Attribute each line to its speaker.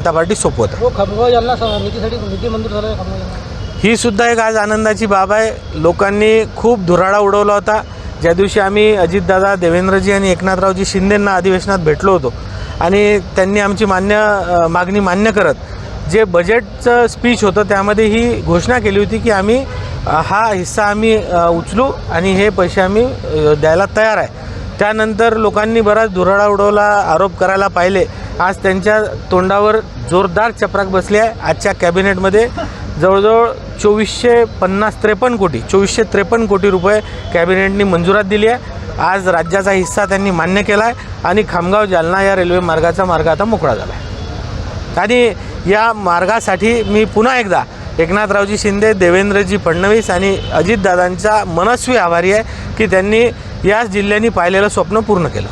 Speaker 1: जनता party सोपवतं
Speaker 2: Khamgaon यांना स- निधीसाठी निधी मंजूर झाला आहे खामगाव यांना.
Speaker 1: ही सुद्धा एक आज आनंदाची बाब आहे. लोकांनी खूप धुराळा उडवला होता. ज्या दिवशी आम्ही अजितदादा देवेंद्रजी आणि एकनाथरावजी शिंदेंना अधिवेशनात भेटलो होतो आणि त्यांनी आमची मान्य अ, मागणी मान्य करत जे बजेटचं स्पीच होतं त्यामध्ये ही घोषणा केली होती की आम्ही अ, हा हिस्सा आम्ही अ, उचलू आणि हे पैसे आम्ही अ, द्यायला तयार आहे. त्यानंतर लोकांनी बराच धुराळा उडवला आरोप करायला पाहिले. आज त्यांच्या तोंडावर जोरदार चपराक बसली आहे. आजच्या कॅबिनेटमध्ये जवळजवळ चोवीसशे पन्नास त्रेपन्न कोटी चोवीसशे त्रेपन्न कोटी रुपये कॅबिनेटनी मंजुरात दिली आहे. आज राज्याचा हिस्सा त्यांनी मान्य केला आहे आणि खामगाव जालना या रेल्वे मार्गाचा मार्ग आता मोकळा झाला आहे. आणि या मार्गासाठी मी पुन्हा एकदा एकनाथरावजी शिंदे देवेंद्रजी फडणवीस आणि अजितदादांचा मनस्वी आभारी आहे की त्यांनी याच जिल्ह्यांनी पाहिलेलं स्वप्न पूर्ण केलं.